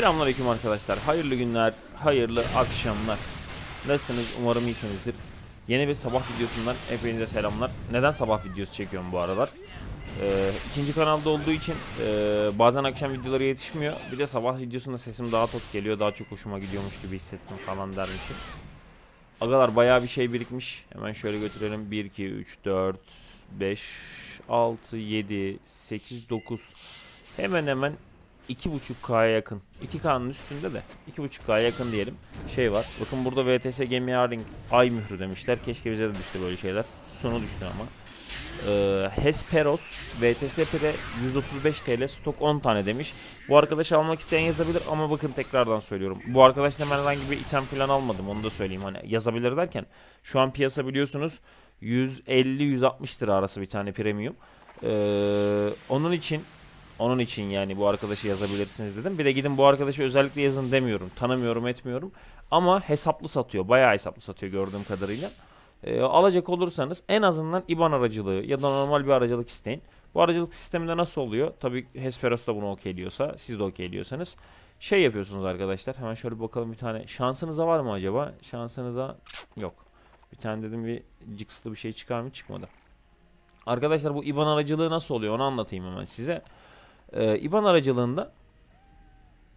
Selamünaleyküm arkadaşlar. Hayırlı günler, hayırlı akşamlar. Nasılsınız? Umarım iyisinizdir. Yeni bir sabah videosundan hepinize selamlar. Neden sabah videosu çekiyorum bu aralar? Ee, ikinci kanalda olduğu için e, bazen akşam videoları yetişmiyor. Bir de sabah videosunda sesim daha tok geliyor. Daha çok hoşuma gidiyormuş gibi hissettim falan dermişim. Agalar bayağı bir şey birikmiş. Hemen şöyle götürelim. 1, 2, 3, 4, 5, 6, 7, 8, 9. Hemen hemen 2.5K'ya yakın. 2K'nın üstünde de 2.5K'ya yakın diyelim. Şey var. Bakın burada VTS Gemi Yarding ay mührü demişler. Keşke bize de düşse böyle şeyler. Sonu düştü ama. Ee, Hesperos VTS Pire 135 TL stok 10 tane demiş. Bu arkadaş almak isteyen yazabilir ama bakın tekrardan söylüyorum. Bu arkadaşla ben herhangi bir item falan almadım onu da söyleyeyim. Hani yazabilir derken şu an piyasa biliyorsunuz 150-160 lira arası bir tane premium. Ee, onun için onun için yani bu arkadaşı yazabilirsiniz dedim. Bir de gidin bu arkadaşı özellikle yazın demiyorum. Tanımıyorum etmiyorum. Ama hesaplı satıyor. Bayağı hesaplı satıyor gördüğüm kadarıyla. Ee, alacak olursanız en azından IBAN aracılığı ya da normal bir aracılık isteyin. Bu aracılık sisteminde nasıl oluyor? Tabii Hesperos da bunu okeyliyorsa, siz de okeyliyorsanız şey yapıyorsunuz arkadaşlar. Hemen şöyle bakalım bir tane. Şansınıza var mı acaba? Şansınıza yok. Bir tane dedim bir cıkslı bir şey çıkar mı? Çıkmadı. Arkadaşlar bu IBAN aracılığı nasıl oluyor? Onu anlatayım hemen size. Ee, IBAN aracılığında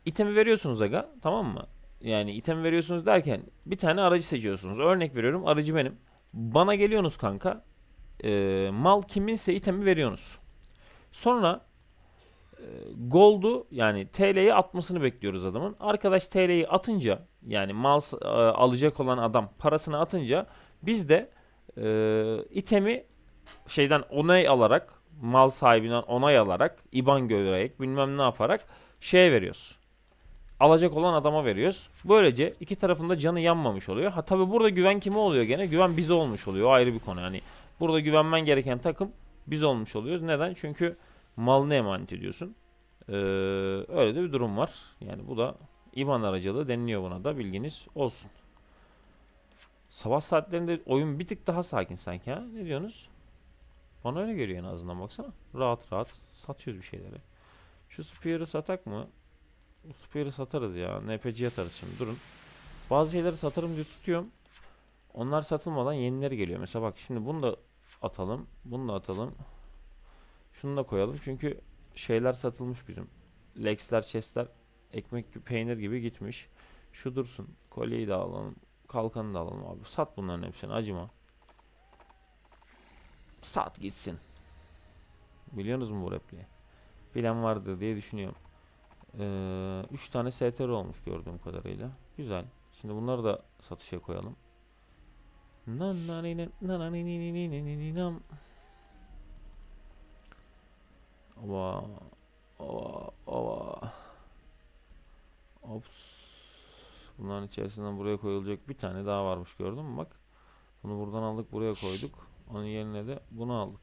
itemi veriyorsunuz aga tamam mı? Yani itemi veriyorsunuz derken bir tane aracı seçiyorsunuz. Örnek veriyorum aracı benim. Bana geliyorsunuz kanka. Ee, mal kiminse itemi veriyorsunuz. Sonra e, Gold'u yani TL'yi atmasını bekliyoruz adamın. Arkadaş TL'yi atınca yani mal e, alacak olan adam parasını atınca biz de e, itemi şeyden onay alarak mal sahibinden onay alarak IBAN görerek bilmem ne yaparak şeye veriyoruz. Alacak olan adama veriyoruz. Böylece iki tarafında canı yanmamış oluyor. Ha tabi burada güven kime oluyor gene? Güven bize olmuş oluyor. O ayrı bir konu. Yani burada güvenmen gereken takım biz olmuş oluyoruz. Neden? Çünkü malını emanet ediyorsun. Ee, öyle de bir durum var. Yani bu da IBAN aracılığı deniliyor buna da bilginiz olsun. Sabah saatlerinde oyun bir tık daha sakin sanki ha. Ne diyorsunuz? Bana öyle geliyor en azından baksana. Rahat rahat satıyoruz bir şeyleri. Şu Spear'ı satak mı? Bu Spear'ı satarız ya. NPC atarız şimdi durun. Bazı şeyleri satarım diye tutuyorum. Onlar satılmadan yenileri geliyor. Mesela bak şimdi bunu da atalım. Bunu da atalım. Şunu da koyalım. Çünkü şeyler satılmış bizim. Lex'ler, chest'ler ekmek gibi, peynir gibi gitmiş. Şu dursun. Kolyeyi de alalım. Kalkanı da alalım abi. Sat bunların hepsini acıma. Sat gitsin. Biliyorsunuz mu bu repliği? Bilen vardır diye düşünüyorum. 3 tane STR olmuş gördüğüm kadarıyla. Güzel. Şimdi bunları da satışa koyalım. Ova. Ova. Ova. Ops. Bunların içerisinden buraya koyulacak bir tane daha varmış gördün mü bak. Bunu buradan aldık buraya koyduk. Onun yerine de bunu aldık.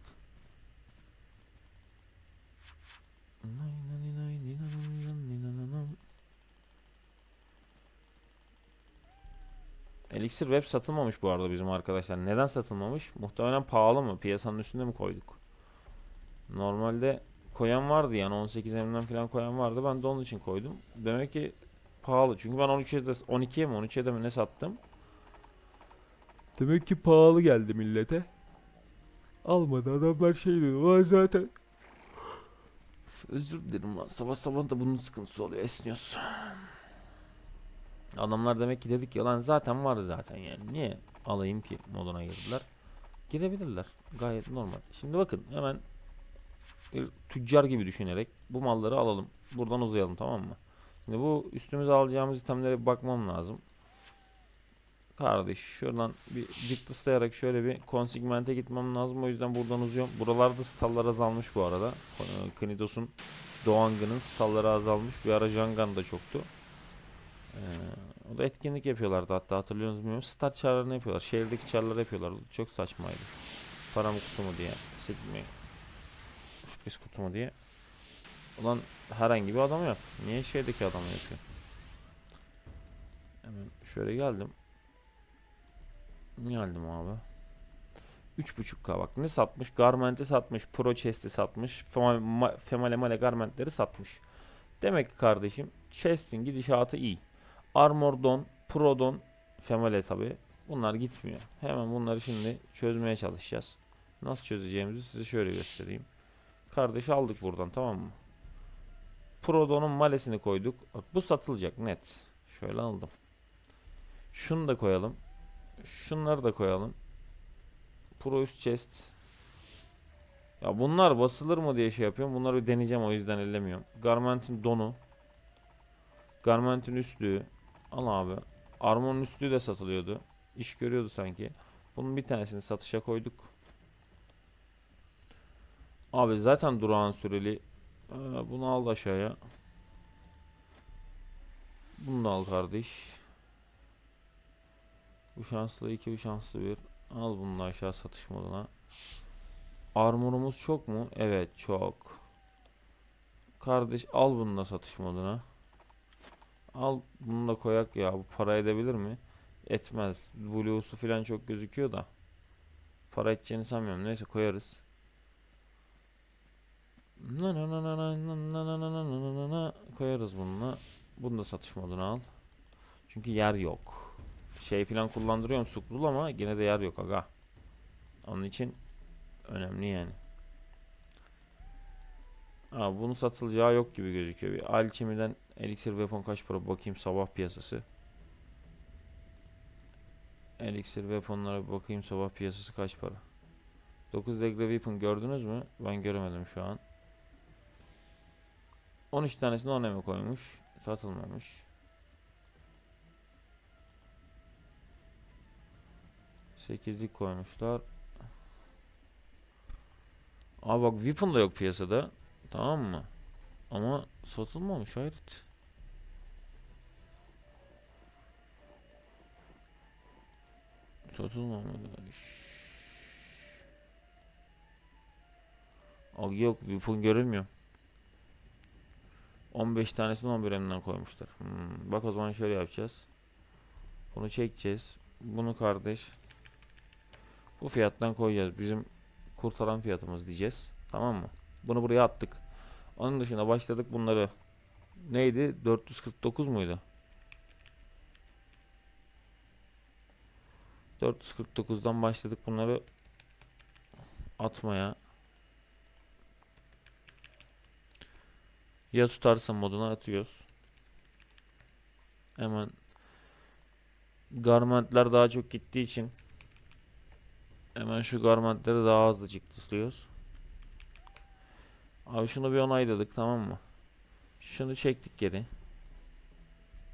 Elixir Web satılmamış bu arada bizim arkadaşlar. Neden satılmamış? Muhtemelen pahalı mı? Piyasanın üstünde mi koyduk? Normalde koyan vardı yani 18 emden falan koyan vardı. Ben de onun için koydum. Demek ki pahalı. Çünkü ben 13'e de 12'ye mi 13'e de mi ne sattım? Demek ki pahalı geldi millete. Almadı adamlar şey dedi. Ulan zaten. Özür dilerim lan. Sabah sabah da bunun sıkıntısı oluyor. Esniyoruz. Adamlar demek ki dedik ya lan zaten var zaten yani. Niye alayım ki moduna girdiler. Girebilirler. Gayet normal. Şimdi bakın hemen bir tüccar gibi düşünerek bu malları alalım. Buradan uzayalım tamam mı? Şimdi bu üstümüze alacağımız itemlere bakmam lazım. Kardeş şuradan bir cıktıslayarak şöyle bir konsigmente gitmem lazım. O yüzden buradan uzuyorum. Buralarda stallar azalmış bu arada. Knidos'un Doğangı'nın stalları azalmış. Bir ara Jangan da çoktu. Ee, o da etkinlik yapıyorlardı hatta hatırlıyor musunuz bilmiyorum. Star çarlarını yapıyorlar. Şehirdeki çarları yapıyorlar. Çok saçmaydı. Para mı kutu mu diye. Silme. Sürpriz kutu mu diye. Ulan herhangi bir adam yok. Niye şehirdeki adamı yapıyor? Hemen şöyle geldim. Geldim abi. 3.5k bak ne satmış? Garment'i satmış. Pro chest'i satmış. Fema- ma- Female male garmentleri satmış. Demek ki kardeşim chest'in gidişatı iyi. Armor don, pro don, female tabi. Bunlar gitmiyor. Hemen bunları şimdi çözmeye çalışacağız. Nasıl çözeceğimizi size şöyle göstereyim. Kardeş aldık buradan tamam mı? Prodon'un malesini koyduk. Bak bu satılacak net. Şöyle aldım. Şunu da koyalım. Şunları da koyalım. Pro üst chest. Ya bunlar basılır mı diye şey yapıyorum. Bunları bir deneyeceğim o yüzden ellemiyorum. Garment'in donu. Garment'in üstlüğü. Al abi. Armor'un üstlüğü de satılıyordu. İş görüyordu sanki. Bunun bir tanesini satışa koyduk. Abi zaten durağan süreli. Ee, bunu al aşağıya. Bunu da al kardeş. Bu şanslı 2 bu şanslı 1. Al bunu aşağı satış moduna. Armorumuz çok mu? Evet çok. Kardeş al bunu da satış moduna. Al bunu da koyak ya. Bu para edebilir mi? Etmez. Blue'su falan çok gözüküyor da. Para edeceğini sanmıyorum. Neyse koyarız. Na na na na na na na na na na koyarız bununla. Bunu da satış moduna al. Çünkü yer yok. Şey filan kullandırıyorum sukrul ama yine de yer yok aga. Onun için önemli yani. Aa, bunun satılacağı yok gibi gözüküyor. Bir alkimiden elixir weapon kaç para bakayım sabah piyasası. Elixir weaponlara bakayım sabah piyasası kaç para. 9 degree weapon gördünüz mü? Ben göremedim şu an. 13 tanesini ona koymuş. Satılmamış. 8'lik koymuşlar. Aa bak weapon da yok piyasada. Tamam mı? Ama satılmamış hayret. Satılmamış. Aa yok weapon göremiyorum. 15 tanesini 11 emden koymuşlar. Hmm, bak o zaman şöyle yapacağız. Bunu çekeceğiz. Bunu kardeş. Bu fiyattan koyacağız. Bizim kurtaran fiyatımız diyeceğiz. Tamam mı? Bunu buraya attık. Onun dışında başladık bunları. Neydi? 449 muydu? 449'dan başladık bunları atmaya. Ya tutarsa moduna atıyoruz. Hemen garmentler daha çok gittiği için hemen şu garmentleri daha hızlı tıslıyoruz. Abi şunu bir onayladık tamam mı? Şunu çektik geri.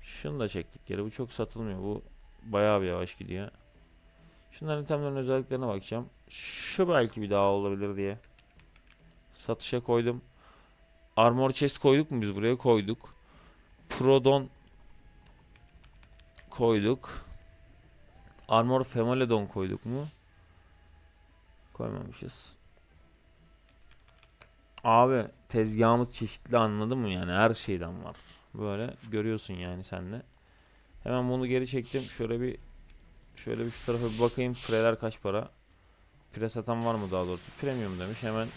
Şunu da çektik geri. Bu çok satılmıyor. Bu bayağı bir yavaş gidiyor. Şunların itemlerin özelliklerine bakacağım. Şu belki bir daha olabilir diye. Satışa koydum. Armor chest koyduk mu biz buraya? Koyduk. Prodon koyduk. Armor Femalodon koyduk mu? Koymamışız. Abi tezgahımız çeşitli anladın mı yani her şeyden var. Böyle görüyorsun yani sen de. Hemen bunu geri çektim. Şöyle bir şöyle bir şu tarafa bir bakayım. Preler kaç para? Pre satan var mı daha doğrusu? Premium demiş. Hemen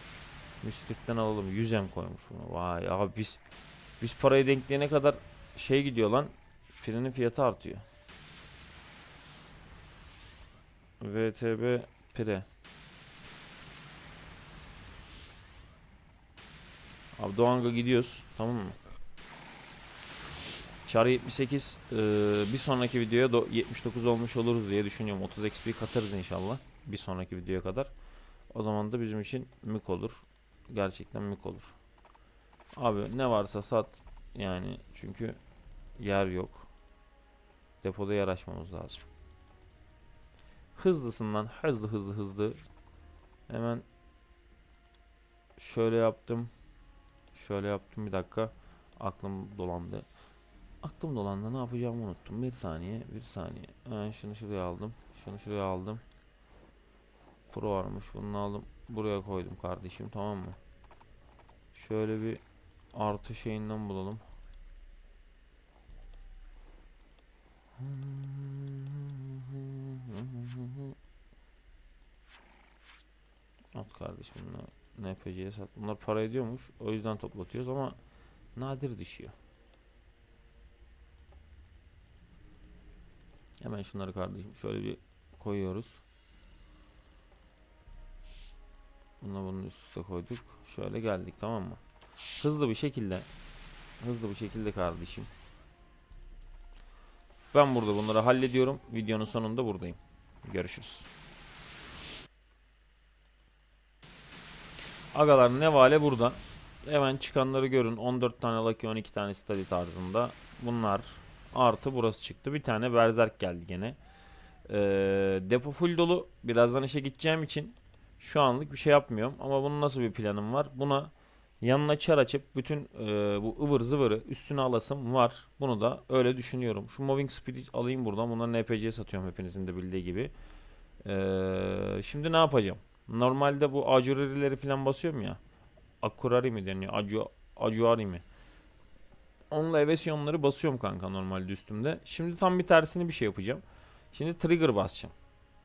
Müstiften alalım. 100 em koymuş bunu. Vay abi biz biz parayı denkleyene kadar şey gidiyor lan. Frenin fiyatı artıyor. VTB pre. Abi Doğan'a gidiyoruz. Tamam mı? Char 78 ee, bir sonraki videoya 79 olmuş oluruz diye düşünüyorum. 30 XP kasarız inşallah. Bir sonraki videoya kadar. O zaman da bizim için mük olur gerçekten mük olur. Abi ne varsa sat yani çünkü yer yok. Depoda yer açmamız lazım. Hızlısından hızlı hızlı hızlı hemen şöyle yaptım. Şöyle yaptım bir dakika. Aklım dolandı. Aklım dolandı ne yapacağımı unuttum. Bir saniye bir saniye. Ben şunu şuraya aldım. Şunu şuraya aldım. Pro varmış bunu aldım. Buraya koydum kardeşim tamam mı? Şöyle bir artı şeyinden bulalım. At kardeşim bunu NPC'ye sat. Bunlar para ediyormuş. O yüzden toplatıyoruz ama Nadir düşüyor. Hemen şunları kardeşim şöyle bir koyuyoruz. Bunu bunun üst üste koyduk. Şöyle geldik tamam mı? Hızlı bir şekilde hızlı bir şekilde kardeşim. Ben burada bunları hallediyorum. Videonun sonunda buradayım. Görüşürüz. Agalar ne vale burada. Hemen çıkanları görün. 14 tane Lucky 12 tane study tarzında. Bunlar artı burası çıktı. Bir tane Berserk geldi gene. Ee, depo full dolu. Birazdan işe gideceğim için şu anlık bir şey yapmıyorum. Ama bunun nasıl bir planım var? Buna yanına çar açıp bütün e, bu ıvır zıvırı üstüne alasım var. Bunu da öyle düşünüyorum. Şu Moving Speed'i alayım buradan. Bunları NPC'ye satıyorum hepinizin de bildiği gibi. Ee, şimdi ne yapacağım? Normalde bu acurarileri falan basıyorum ya. Akurari mi deniyor? Acu, acuari mi? Onunla evasionları basıyorum kanka normalde üstümde. Şimdi tam bir tersini bir şey yapacağım. Şimdi trigger basacağım.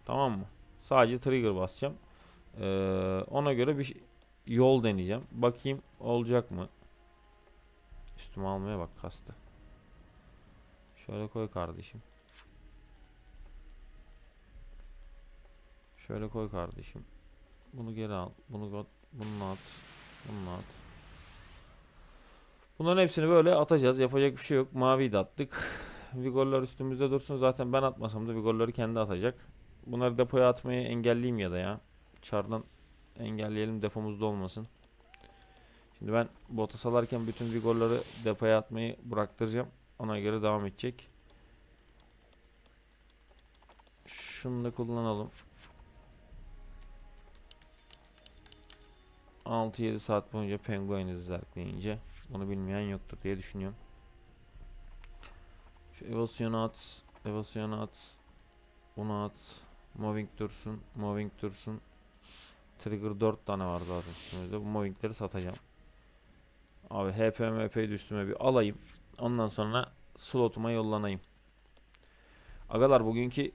Tamam mı? Sadece trigger basacağım. Ee, ona göre bir şey- yol deneyeceğim. Bakayım olacak mı? Üstüme almaya bak kastı. Şöyle koy kardeşim. Şöyle koy kardeşim. Bunu geri al. Bunu go- bunu at. Bunu at. Bunların hepsini böyle atacağız. Yapacak bir şey yok. Maviyi de attık. Vigorlar üstümüzde dursun. Zaten ben atmasam da Vigorları kendi atacak. Bunları depoya atmayı engelleyeyim ya da ya. Çardan engelleyelim depomuzda olmasın. Şimdi ben bota salarken bütün Vigorları depoya atmayı bıraktıracağım. Ona göre devam edecek. Şunu da kullanalım. 6-7 saat boyunca penguen izler deyince bunu bilmeyen yoktur diye düşünüyorum. Şu evasyonu at, evasyonu at, bunu at, moving dursun, moving dursun. Trigger 4 tane var zaten üstümüzde. Bu movingleri satacağım. Abi HP MP'yi üstüme bir alayım. Ondan sonra slotuma yollanayım. Agalar bugünkü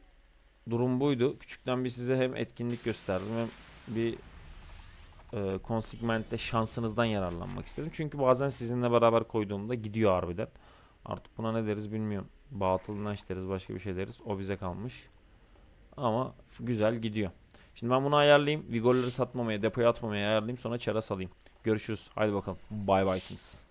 durum buydu. Küçükten bir size hem etkinlik gösterdim hem bir e, konsigmentte şansınızdan yararlanmak istedim. Çünkü bazen sizinle beraber koyduğumda gidiyor harbiden. Artık buna ne deriz bilmiyorum. Batıl deriz başka bir şey deriz. O bize kalmış. Ama güzel gidiyor. Şimdi ben bunu ayarlayayım. Vigorları satmamaya, depoya atmamaya ayarlayayım. Sonra çara salayım. Görüşürüz. Haydi bakalım. Bay baysınız.